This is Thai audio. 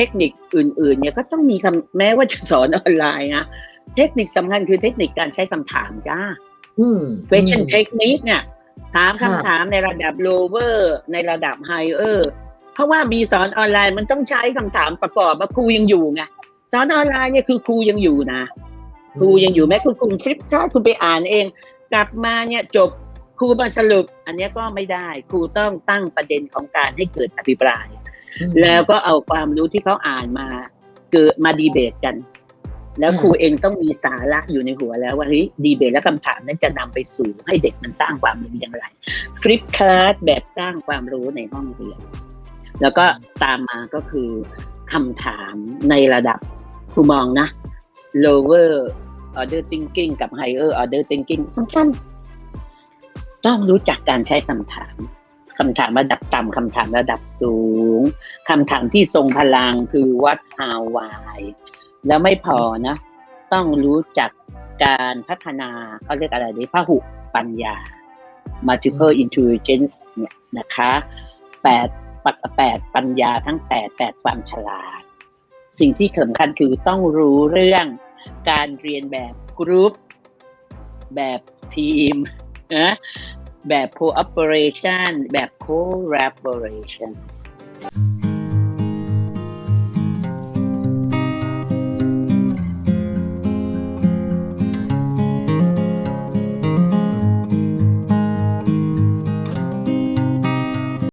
ทคนิคอื่นๆเนี่ยก็ต้องมีคำแม้ว่าจะสอนออนไลน์นะเทคนิคสำคัญคือเทคนิคการใช้คำถามจ้าอืม question technique เนี่ยถามค่ะคำถามในระดับ lower ในระดับ higher เพราะว่ามีสอนออนไลน์มันต้องใช้คำถามประกอบว่าครูยังอยู่ไงสอนออนไลน์เนี่ยคือครูยังอยู่นะครูยังอยู่แม้คุณคุณฟลิปถ้าคุณไปอ่านเอง กลับมาเนี่ยจบครูมาสรุป อันเนี้ยก็ไม่ได้ ครูต้องตั้งประเด็นของการให้เกิดอภิปรายอืม แล้วก็เอาความรู้ที่เขาอ่านมาเกิดมาดีเบตกัน แล้วอืมครูเองต้องมีสาระอยู่ในหัวแล้วว่าเฮ้ยดีเบตและคำถามนั้นจะนำไปสู่ให้เด็กมันสร้างความรู้อย่างไรฟลิปคลาสแบบสร้างความรู้ในห้องเรียนแล้วก็ตามมาก็คือคำถามในระดับครูมองนะ lower order thinking กับ higher order thinking สำคัญต้องรู้จักการใช้คำถาม คำถามระดับต่ำคำถามระดับสูงคำถามที่ทรงพลังคือ what how why แล้วไม่พอนะ ต้องรู้จักการพัฒนาเขาเรียกอะไรดีพหุปัญญา multiple intelligence เนี่ยนะคะแปดปะแปดปัญญาทั้งแปดแปดความฉลาด สิ่งที่สำคัญคือต้องรู้เรื่องการเรียนแบบกรุ๊ปแบบทีมนะ แบบ cooperation แบบ collaboration